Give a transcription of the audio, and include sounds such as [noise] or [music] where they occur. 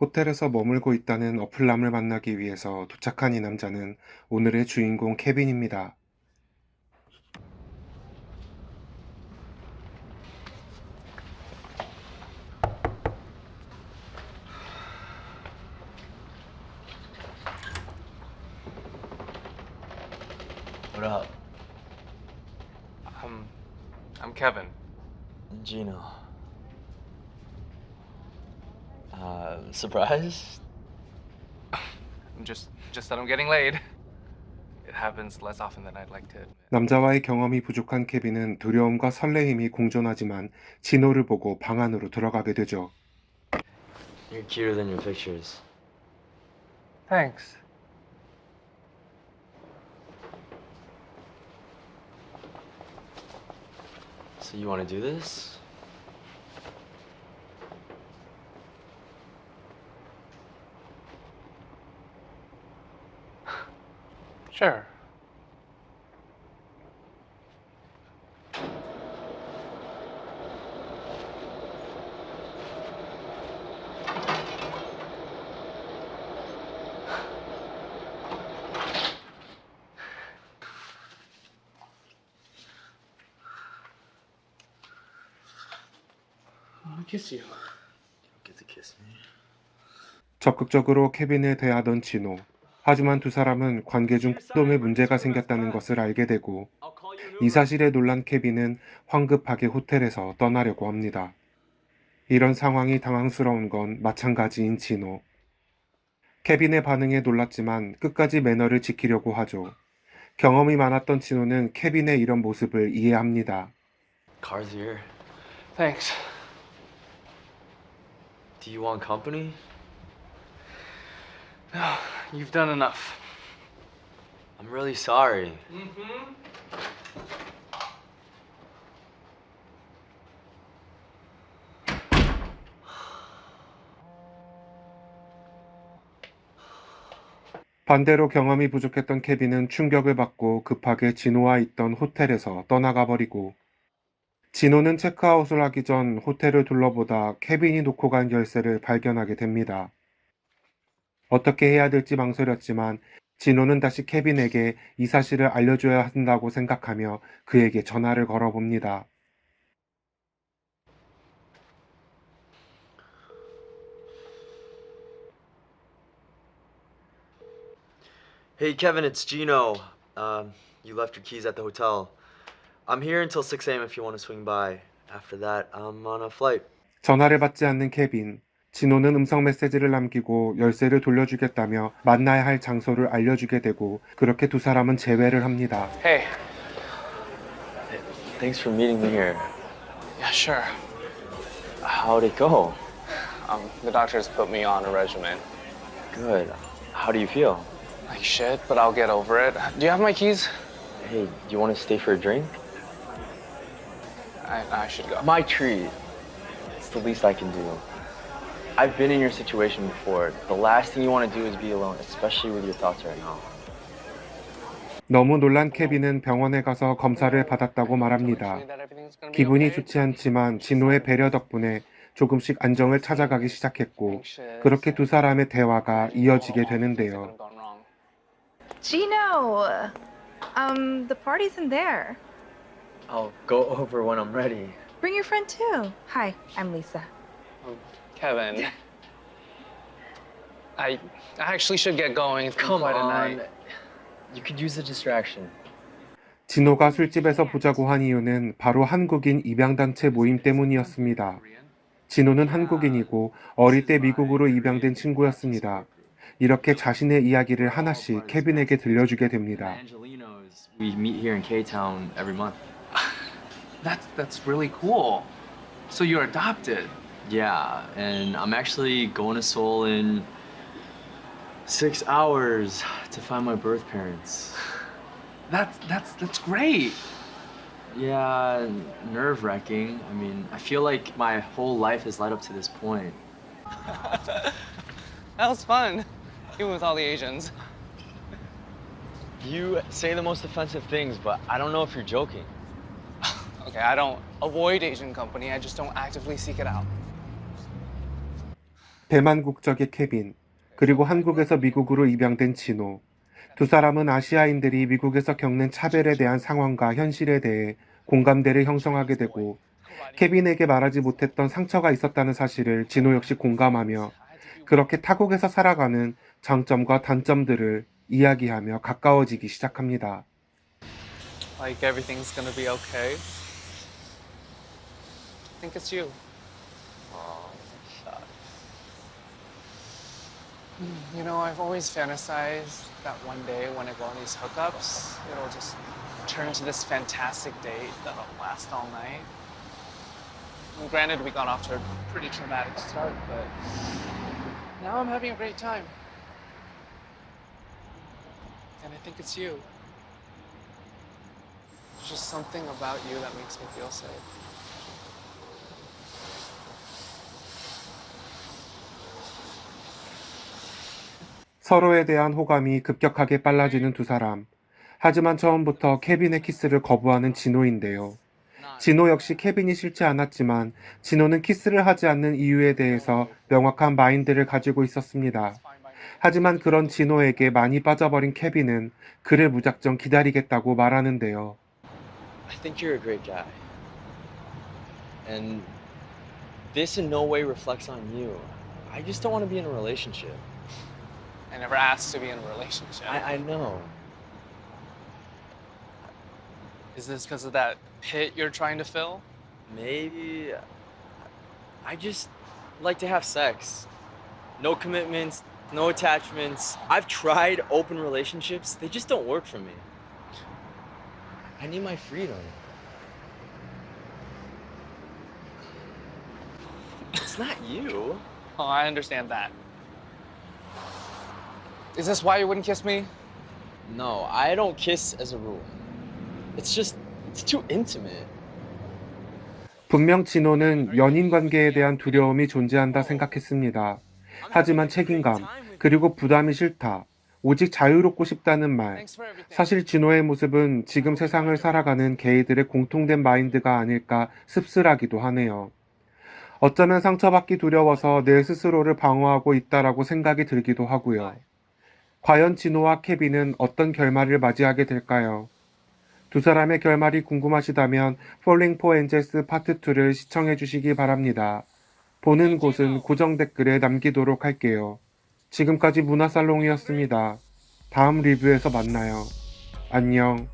호텔에서 머물고 있다는 어플람을 만나기 위해서 도착한 이 남자는 오늘의 주인공 케빈입니다. What up? Um, I'm Kevin. Gino. Uh, surprised? I'm just just that I'm getting laid. It happens less often than I'd like to admit. 남자와의 경험이 부족한 케빈은 두려움과 설레임이 공존하지만 진호를 보고 방 안으로 들어가게 되죠. You're cuter than your pictures. Thanks. So you want to do this? Sure. I want to kiss you. You don't get to kiss me. 적극적으로 케빈을 대하던 진호. 하지만 두 사람은 관계 중 콧돔에 문제가 생겼다는 것을 알게 되고 이 사실에 놀란 케빈은 황급하게 호텔에서 떠나려고 합니다. 이런 상황이 당황스러운 건 마찬가지인 진호. 케빈의 반응에 놀랐지만 끝까지 매너를 지키려고 하죠. 경험이 많았던 진호는 케빈의 이런 모습을 이해합니다. Car's here. Thanks. Do you want company? [sighs] You've done enough. I'm really sorry. Mm-hmm. [sighs] 반대로 경험이 부족했던 케빈은 충격을 받고 급하게 진호와 있던 호텔에서 떠나가 버리고 진호는 체크아웃을 하기 전 호텔을 둘러보다 케빈이 놓고 간 열쇠를 발견하게 됩니다. 어떻게 해야 될지 망설였지만 진호는 다시 케빈에게 이 사실을 알려줘야 한다고 생각하며 그에게 전화를 걸어봅니다. Hey, Kevin, it's Gino. Um, you left your keys at the hotel. I'm here until 6 a.m. if you want to swing by. After that, I'm on a flight. 전화를 받지 않는 케빈. 진호는 음성 메시지를 남기고 열쇠를 돌려주겠다며 만나야 할 장소를 알려주게 되고 그렇게 두 사람은 재회를 합니다. Hey. Thanks for meeting me here. Yeah, sure. How'd it go? Um, the doctors put me on a regimen. Good. How do you feel? Like shit, but I'll get over it. Do you have my keys? Hey, do you want to stay for a drink? I, I should go. My treat. It's the least I can do. I've been in your situation before. The last thing you want to do is be alone, especially with your thoughts right now. 너무 놀란 케빈은 병원에 가서 검사를 받았다고 말합니다. 기분이 좋지 않지만 진호의 배려 덕분에 조금씩 안정을 찾아가기 시작했고 그렇게 두 사람의 대화가 이어지게 되는데요. Gino! Um, the party's in there. I'll go over when I'm ready. Bring your friend too. Hi, I'm Lisa. Kevin. I I actually should get going. It's been Come quite a on. night. You could use a distraction. 진호가 술집에서 보자고 한 이유는 바로 한국인 입양단체 모임 때문이었습니다. 진호는 한국인이고 어릴 때 미국으로 입양된 친구였습니다. 이렇게 자신의 이야기를 하나씩 케빈에게 들려주게 됩니다. Angelinos. We meet here in K-Town every month. That's that's really cool. So you're adopted. Yeah, and I'm actually going to Seoul in six hours to find my birth parents. [sighs] That's that's that's great. Yeah, nerve wracking. I mean, I feel like my whole life has led up to this point. [laughs] That was fun. Even with all the Asians. You say the most offensive things, but I don't know if you're joking. [sighs] Okay, I don't avoid Asian company. I just don't actively seek it out. 대만 국적의 케빈, 그리고 한국에서 미국으로 입양된 진호. 두 사람은 아시아인들이 미국에서 겪는 차별에 대한 상황과 현실에 대해 공감대를 형성하게 되고 케빈에게 말하지 못했던 상처가 있었다는 사실을 진호 역시 공감하며 그렇게 타국에서 살아가는 장점과 단점들을 이야기하며 가까워지기 시작합니다. Like everything's gonna be okay. I think it's you. You know, I've always fantasized that one day when I go on these hookups, it'll just turn to this fantastic date that'll last all night. And granted, we got off to a pretty traumatic start, but now I'm having a great time. And I think it's you. There's just something about you that makes me feel safe. 서로에 대한 호감이 급격하게 빨라지는 두 사람. 하지만 처음부터 케빈의 키스를 거부하는 진호인데요. 진호 역시 케빈이 싫지 않았지만 진호는 키스를 하지 않는 이유에 대해서 명확한 마인드를 가지고 있었습니다. 하지만 그런 진호에게 많이 빠져버린 케빈은 그를 무작정 기다리겠다고 말하는데요. I think you're a great guy. And this in no way reflects on you. I just don't want to be in a relationship. I never asked to be in a relationship. I, I know. Is this because of that pit you're trying to fill? Maybe. I just like to have sex. No commitments, no attachments. I've tried open relationships, they just don't work for me. I need my freedom. It's not you. Oh, I understand that. Is this why you wouldn't kiss me? No, I don't kiss as a rule. It's just, it's too intimate. 분명 진호는 연인 관계에 대한 두려움이 존재한다 생각했습니다. 하지만 책임감, 그리고 부담이 싫다. 오직 자유롭고 싶다는 말. 사실 진호의 모습은 지금 세상을 살아가는 게이들의 공통된 마인드가 아닐까 씁쓸하기도 하네요. 어쩌면 상처받기 두려워서 내 스스로를 방어하고 있다라고 생각이 들기도 하고요. 과연 진호와 케빈은 어떤 결말을 맞이하게 될까요? 두 사람의 결말이 궁금하시다면 Falling for Angels 파트 2를 시청해 주시기 바랍니다. 보는 곳은 고정 댓글에 남기도록 할게요. 지금까지 문화살롱이었습니다. 다음 리뷰에서 만나요. 안녕.